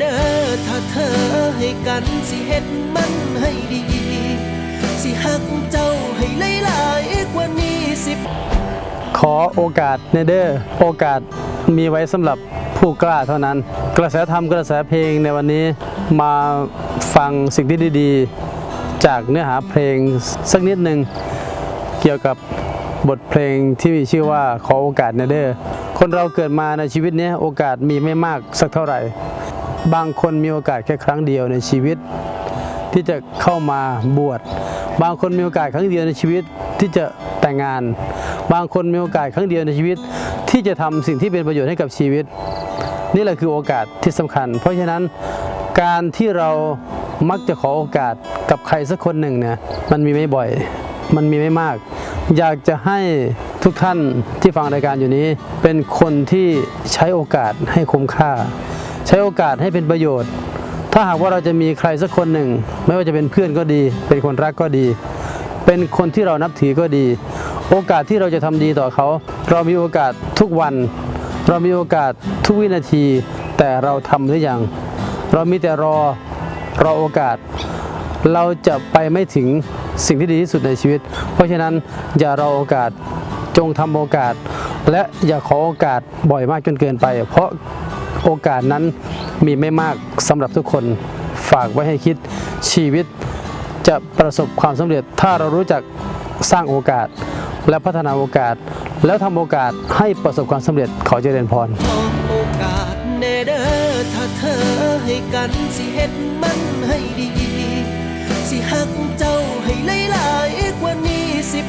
เด้อถ้าเธอให้กันสิเฮ็ดมันให้ดี สิหักเจ้าให้หลายๆกว่านี้สิขอโอกาสในเดอร์โอกาสมีไว้สำหรับผู้กล้าเท่านั้น กระแสธรรมกระแสเพลงในวันนี้มาฟังสิ่งที่ดีๆ จากเนื้อหาเพลงสักนิดหนึ่งเกี่ยวกับบทเพลงที่มีชื่อว่าขอโอกาสในเดอร์คนเราเกิดมาในชีวิตนี้โอกาสมีไม่มากสักเท่าไหร่ บางคนมีโอกาสแค่ครั้งเดียวในชีวิต ที่จะเข้ามาบวช บางคนมีโอกาสครั้งเดียวในชีวิตที่จะแต่งงาน บางคนมีโอกาสครั้งเดียวในชีวิต ที่จะทำสิ่งที่เป็นประโยชน์ให้กับชีวิต นี่แหละคือโอกาสที่สำคัญ เพราะฉะนั้นการที่เรามักจะขอโอกาสกับใครสักคนหนึ่งเนี่ยมันมีไม่บ่อย มันมีไม่มาก อยากจะให้ทุกท่านที่ฟังรายการอยู่นี้ เป็นคนที่ใช้โอกาสให้คุ้มค่า ใช้โอกาสให้เป็นประโยชน์ ถ้าหากว่าเราจะมีใครสักคนหนึ่ง ไม่ว่าจะเป็นเพื่อนก็ดี เป็นคนรักก็ดี เป็นคนที่เรานับถือก็ดี โอกาสที่เราจะทำดีต่อเขา เรามีโอกาสทุกวัน เรามีโอกาสทุกวินาที แต่เราทำหรือยัง เรามีแต่รอรอโอกาส เราจะไปไม่ถึงสิ่งที่ดีที่สุดในชีวิต เพราะฉะนั้นอย่ารอโอกาสจงทำโอกาส และอย่าขอโอกาสบ่อยมากจนเกินไป เพราะ โอกาสนั้นมีไม่มากสำหรับทุกคนฝากไว้ให้คิดชีวิตจะประสบความสำเร็จ ถ้าเรารู้จักสร้างโอกาส และพัฒนาโอกาส แล้วทำโอกาสให้ประสบความสำเร็จขอเจริญพรโอกาสแน่เดอถ้าเธอให้กันสิเฮ็ดมันให้ดี สิหักเจ้าให้หลายๆกว่า